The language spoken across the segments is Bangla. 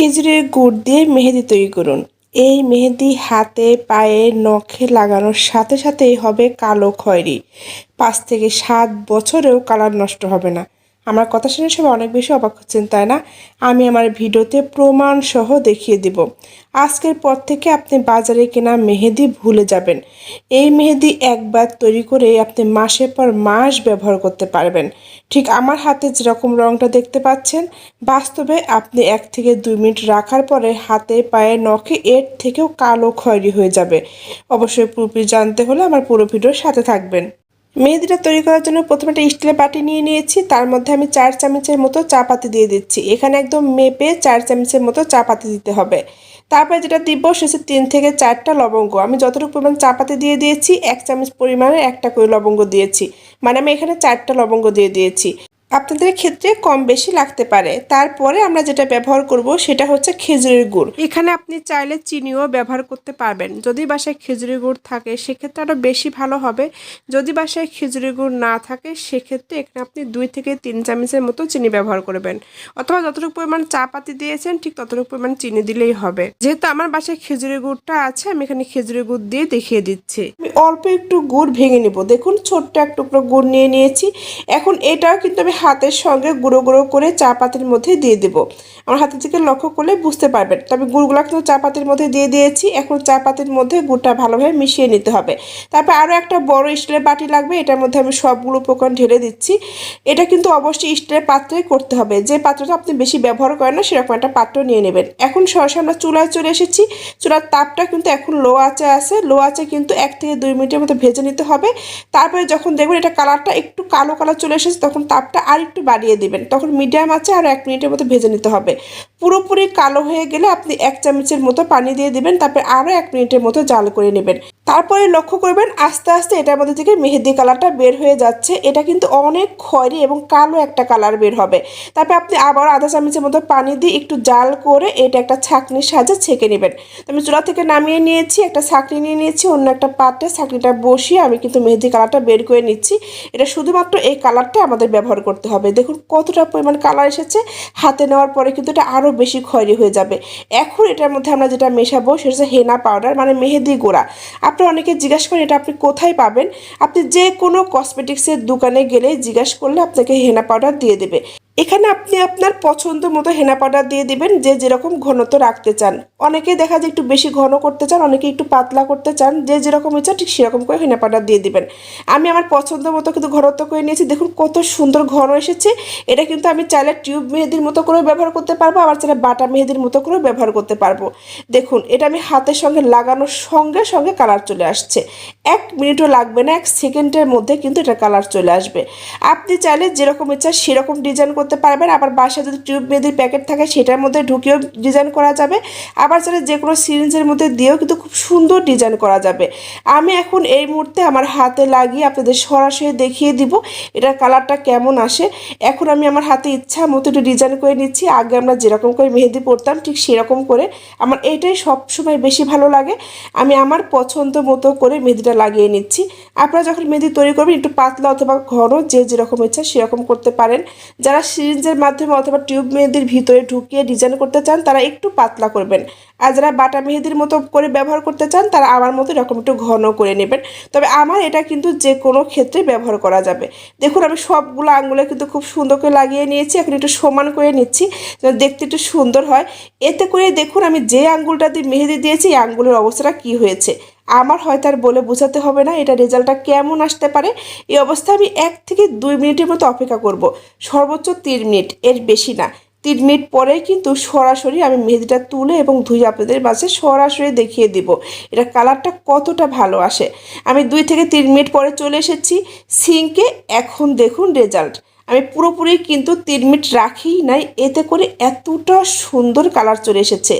খেজুরের গুড় দিয়ে মেহেদি তৈরি করুন। এই মেহেদি হাতে, পায়ে, নখে লাগানোর সাথে সাথেই হবে কালো খয়েরি। পাঁচ থেকে সাত বছরেও কালার নষ্ট হবে না। আমার কথা শুনে সবাই অনেক বেশি অবাক হচ্ছেন, তাই না? আমি আমার ভিডিওতে প্রমাণ সহ দেখিয়ে দিব। আজকের পর থেকে আপনি বাজারে কেনা মেহেদি ভুলে যাবেন। এই মেহেদি একবার তৈরি করে আপনি মাসের পর মাস ব্যবহার করতে পারবেন। ঠিক আমার হাতে যেরকম রংটা দেখতে পাচ্ছেন, বাস্তবে আপনি এক থেকে দুই মিনিট রাখার পরে হাতে, পায়ে, নখে এর থেকেও কালো খয়েরি হয়ে যাবে। অবশ্যই পুরোপুরি জানতে হলে আমার পুরো ভিডিওর সাথে থাকবেন। মেহেদিটা তৈরি করার জন্য প্রথমে একটা স্টিলের বাটি নিয়ে নিয়েছি। তার মধ্যে আমি চার চামচের মতো চা পাতি দিয়ে দিচ্ছি। এখানে একদম মেপে চার চামচের মতো চা পাতি দিতে হবে। তারপরে যেটা দিব সেটা তিন থেকে চারটা লবঙ্গ। আমি যতটুকু পরিমাণ চা পাতি দিয়ে দিয়েছি, এক চামচ পরিমাণে একটা করে লবঙ্গ দিয়েছি। মানে আমি এখানে চারটা লবঙ্গ দিয়ে দিয়েছি। আপনাদের ক্ষেত্রে কম বেশি লাগতে পারে। তারপরে আমরা যেটা ব্যবহার করব সেটা হচ্ছে খেজুরের গুড়। এখানে আপনি চাইলে চিনিও ব্যবহার করতে পারবেন। যদি বাসায় খেজুরের গুড় থাকে, সেক্ষেত্রে আরও বেশি ভালো হবে। যদি বাসায় খেজুরের গুড় না থাকে, সেক্ষেত্রে এখানে আপনি দুই থেকে তিন চামচের মতো চিনি ব্যবহার করবেন। অথবা যতটুকু পরিমাণ চা পাতি দিয়েছেন, ঠিক ততটুকু পরিমাণ চিনি দিলেই হবে। যেহেতু আমার বাসায় খেজুরের গুড়টা আছে, আমি এখানে খেজুরের গুড় দিয়ে দেখিয়ে দিচ্ছি। আমি অল্প একটু গুড় ভেঙে নিব। দেখুন, ছোট্ট এক টুকরো গুড় নিয়ে নিয়েছি। এখন এটাও কিন্তু আমি হাতের সঙ্গে গুঁড়ো গুঁড়ো করে চা পাতির মধ্যে দিয়ে দেব। আমার হাতের দিকে লক্ষ্য করলে বুঝতে পারবেন। তবে গুড়গুলো কিন্তু চা পাতির মধ্যে দিয়ে দিয়েছি। এখন চা পাতির মধ্যে গুড়টা ভালোভাবে মিশিয়ে নিতে হবে। তারপর আরও একটা বড় স্টিলের বাটি লাগবে। এটার মধ্যে আমি সবগুলো উপকরণ ঢেলে দিচ্ছি। এটা কিন্তু অবশ্যই স্টিলের পাত্রে করতে হবে। যে পাত্রটা আপনি বেশি ব্যবহার করেন না, সেরকম একটা পাত্র নিয়ে নেবেন। এখন সরাসরি আমরা চুলায় চলে এসেছি। চুলার তাপটা কিন্তু এখন লো আঁচে আছে। লো আঁচে কিন্তু এক থেকে দুই মিনিটের মতো ভেজে নিতে হবে। তারপরে যখন দেখবেন এটা কালারটা একটু কালো কালার চলে এসেছে, তখন তাপটা আর একটু বাড়িয়ে দেবেন। তখন মিডিয়াম আছে আর এক মিনিটের মতো ভেজে নিতে হবে। পুরোপুরি কালো হয়ে গেলে আপনি এক চামচের মতো পানি দিয়ে দিবেন, তারপরে আরও এক মিনিটের মতো জাল করে নেবেন। তারপরে লক্ষ্য করবেন, আস্তে আস্তে এটার মধ্যে থেকে মেহেদি কালারটা বের হয়ে যাচ্ছে। এটা কিন্তু অনেক খয়েরি এবং কালো একটা কালার বের হবে। তারপরে আপনি আবার আধা চামচের মতো পানি দিয়ে একটু জাল করে এটা একটা ছাঁকনির সাহায্যে ছেঁকে নেবেন। আমি চুলা থেকে নামিয়ে নিয়েছি, একটা ছাঁকনি নিয়ে নিয়েছি, অন্য একটা পাত্রে ছাঁকনিটা বসিয়ে আমি কিন্তু মেহেদি কালারটা বের করে নিচ্ছি। এটা শুধুমাত্র এই কালারটা আমাদের ব্যবহার করতে হবে। দেখুন কতটা পরিমাণ কালার এসেছে। হাতে নেওয়ার পরে কিন্তু এটা আরও বেশি খয়রি হয়ে যাবে। এখন এটার মধ্যে আমরা যেটা মেশাবো সেটা হচ্ছে হেনা পাউডার মানে মেহেদি গোড়া। আপনি অনেকে জিজ্ঞাসা করেন, এটা আপনি কোথায় পাবেন? আপনি যে কোনো কসমেটিক্সের দোকানে গেলে জিজ্ঞাসা করলে আপনাকে হেনা পাউডার দিয়ে দেবে। এখানে আপনি আপনার পছন্দ মতো হেনা পাউডার দিয়ে দেবেন, যে যেরকম ঘনত্ব রাখতে চান। অনেকে দেখা যায় একটু বেশি ঘন করতে চান অনেকে একটু পাতলা করতে চান, যে যেরকম ইচ্ছা ঠিক সেরকম করে হেনা পাউডার দিয়ে দিবেন। আমি আমার পছন্দ মতো কিন্তু ঘনত্ব করে নিয়েছি, দেখুন কত সুন্দর ঘন এসেছে। এটা কিন্তু আমি চাইলে টিউব মেহেদির মতো করেও ব্যবহার করতে পারব, আবার চাইলে বাটা মেহেদির মতো করেও ব্যবহার করতে পারব। দেখুন, এটা আমি হাতের সঙ্গে লাগানোর সঙ্গে সঙ্গে কালার চলে আসছে। এক মিনিটও লাগবে না, এক সেকেন্ডের মধ্যে কিন্তু এটা কালার চলে আসবে। আপনি চাইলে যেরকম ইচ্ছা সেরকম ডিজাইন করতে পারবেন, আবার বাসায় যদি টিউব মেহেদির প্যাকেট থাকে সেটার মধ্যে ঢুকিয়েও ডিজাইন করা যাবে। আবার চাইলে যে কোনো সিরিঞ্জের মধ্যে দিয়েও কিন্তু খুব সুন্দর ডিজাইন করা যাবে। আমি এখন এই মুহূর্তে আমার হাতে লাগিয়ে আপনাদের সরাসরি দেখিয়ে দিব এটার কালারটা কেমন আসে। এখন আমি আমার হাতে ইচ্ছা মতো একটু ডিজাইন করে নিচ্ছি। আগে আমরা যেরকম করে মেহেদি পরতাম, ঠিক সেরকম করে। আমার এটাই সবসময় বেশি ভালো লাগে। আমি আমার পছন্দ মতো করে মেহেদিটা লাগিয়ে নিচ্ছি। আপনারা যখন মেহেদি তৈরি করবেন, একটু পাতলা অথবা ঘন, যে যেরকম ইচ্ছা সেরকম করতে পারেন। যারা সিরিঞ্জের মাধ্যমে অথবা টিউব মেহেদির ভিতরে ঢুকিয়ে ডিজাইন করতে চান, তারা একটু পাতলা করবেন। আর যারা বাটা মেহেদির মতো করে ব্যবহার করতে চান, তারা আমার মতো এরকম একটু ঘন করে নেবেন। তবে আমার এটা কিন্তু যে কোনো ক্ষেত্রে ব্যবহার করা যাবে। দেখুন, আমি সবগুলো আঙুলে কিন্তু খুব সুন্দর করে লাগিয়ে নিয়েছি। এখন একটু সমান করে নিচ্ছি যেন দেখতে একটু সুন্দর হয়। এতে করে দেখুন, আমি যে আঙ্গুলটা দিয়ে মেহেদি দিয়েছি, এই আঙ্গুলের অবস্থাটা কি হয়েছে? আমার হয়তো আর বলে বোঝাতে হবে না, এটা রেজাল্টটা কেমন আসতে পারে? এই অবস্থায় আমি এক থেকে দুই মিনিটের মতো অপেক্ষা করব। সর্বোচ্চ তিন মিনিট, এর বেশি না। তিন মিনিট পরে কিন্তু সরাসরি আমি মেহেদিটা তুলে এবং ধুয়ে আপনাদের মাঝে সরাসরি দেখিয়ে দিব। এটা কালারটা কতটা ভালো আসে। আমি দুই থেকে তিন মিনিট পরে চলে এসেছি। সিঙ্কে এখন দেখুন রেজাল্ট আমি পুরোপুরি কিন্তু তিন মিনিট রাখি নাই, এতে করে এতটা সুন্দর কালার চলে এসেছে।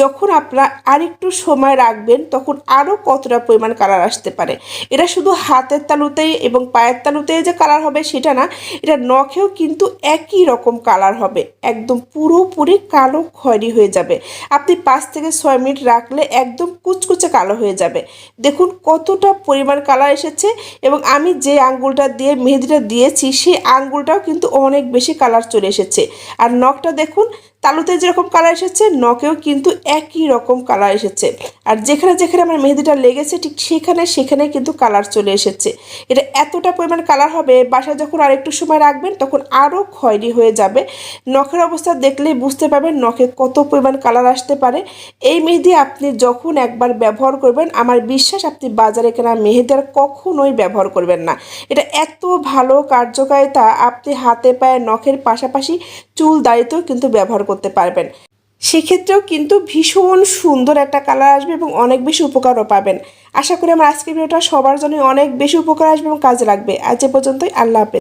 যখন আপনারা আরেকটু সময় রাখবেন, তখন আরও কতটা পরিমাণ কালার আসতে পারে। এটা শুধু হাতের তালুতেই এবং পায়ের তালুতেই যে কালার হবে সেটা না, এটা নখেও কিন্তু একই রকম কালার হবে। একদম পুরোপুরি কালো খয়েরি হয়ে যাবে। আপনি পাঁচ থেকে ছয় মিনিট রাখলে একদম কুচকুচে কালো হয়ে যাবে। দেখুন কতটা পরিমাণ কালার এসেছে এবং আমি যে আঙ্গুলটা দিয়ে, মেহেদিটা দিয়েছি, সেই আঙ্গুলটাও কিন্তু অনেক বেশি কালার চলে এসেছে। আর নখটা দেখুন, তালুতে যেরকম কালার এসেছে, নখেও কিন্তু একই রকম কালার এসেছে। আর যেখানে যেখানে আমার মেহেদিটা লেগেছে, ঠিক সেখানে সেখানে কিন্তু কালার চলে এসেছে। এটা এতটা পরিমাণ কালার হবে, বাসায় যখন আরেকটু সময় রাখবেন, তখন আরও খয়েরি হয়ে যাবে। নখের অবস্থা দেখলেই বুঝতে পারবেন নখে কত পরিমাণ কালার আসতে পারে। এই মেহেদি আপনি যখন একবার ব্যবহার করবেন, আমার বিশ্বাস আপনি বাজারে কেনা মেহেদি আর কখনোই ব্যবহার করবেন না। এটা এত ভালো কার্যকারিতা আপনি হাতে পায়ে নখের পাশাপাশি চুল দাড়িতেও কিন্তু ব্যবহার করতে পারবেন। সেক্ষেত্রেও কিন্তু ভীষণ সুন্দর একটা কালার আসবে এবং অনেক বেশি উপকারও পাবেন। আশা করি আমার আজকের ভিডিওটা সবার জন্য অনেক বেশি উপকার আসবে এবং কাজে লাগবে। আজ এ পর্যন্তই, আল্লাহ হাফেজ।